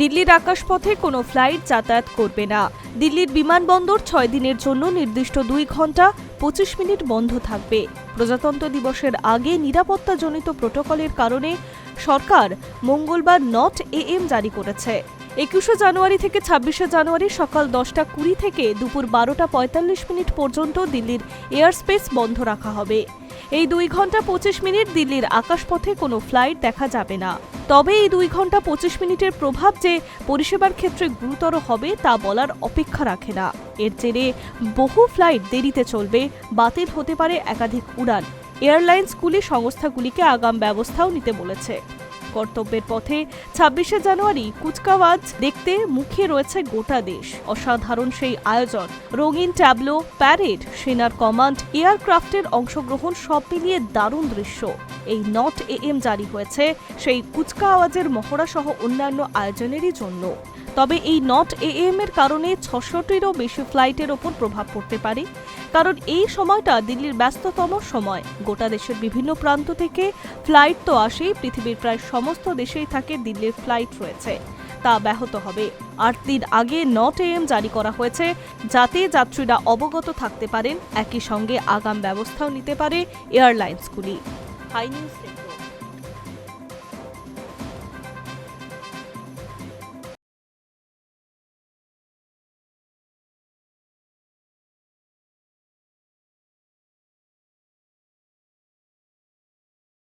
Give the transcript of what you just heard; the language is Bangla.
দিল্লির আকাশপথে কোনো ফ্লাইট যাতায়াত করবে না। দিল্লির বিমানবন্দর ছয় দিনের জন্য নির্দিষ্ট দুই ঘণ্টা, পঁচিশ মিনিট বন্ধ থাকবে। প্রজাতন্ত্র দিবসের আগে নিরাপত্তাজনিত প্রোটোকলের কারণে সরকার মঙ্গলবার নট এ এম জারি করেছে। একুশে জানুয়ারি থেকে ছাব্বিশে জানুয়ারি সকাল দশটা কুড়ি থেকে দুপুর বারোটা পঁয়তাল্লিশ মিনিট পর্যন্ত দিল্লির এয়ারস্পেস বন্ধ রাখা হবে। এই দুই ঘণ্টা পঁচিশ মিনিট দিল্লির আকাশপথে কোনো ফ্লাইট দেখা যাবে না। তবে এই দুই ঘণ্টা পঁচিশ মিনিটের প্রভাব যে পরিষেবার ক্ষেত্রে গুরুতর হবে তা বলার অপেক্ষা রাখে না। এর জেরে বহু ফ্লাইট দেরিতে চলবে, বাতিল হতে পারে একাধিক উড়ান। এয়ারলাইন্সগুলি সংস্থাগুলিকে আগাম ব্যবস্থাও নিতে বলেছে। কর্তব্যের পথে ছাব্বিশে জানুয়ারি কুচকাওয়াজ দেখতে মুখে রয়েছে গোটা দেশ। অসাধারণ সেই আয়োজন, রঙিন ট্যাবলো, প্যারেড, সেনার কমান্ড, এয়ারক্রাফটের অংশগ্রহণ সব মিলিয়ে দারুণ দৃশ্য। এই নট এ এম জারি হয়েছে সেই কুচকাওয়াজের মহড়া সহ অন্যান্য আয়োজনেরই জন্য। তবে এই নট এএম এর কারণে ছশোটিরও বেশি ফ্লাইটের ওপর প্রভাব পড়তে পারে। কারণ এই সময়টা দিল্লির ব্যস্ততম সময়। গোটা দেশের বিভিন্ন প্রান্ত থেকে ফ্লাইট তো আসেই, পৃথিবীর প্রায় সমস্ত দেশেই থাকে দিল্লির ফ্লাইট রয়েছে। তা ব্যাহত হবে। আট দিন আগে নট এএম জারি করা হয়েছে, যাতে যাত্রীরা অবগত থাকতে পারেন। একই সঙ্গে আগাম ব্যবস্থাও নিতে পারে এয়ারলাইন্সগুলি। High news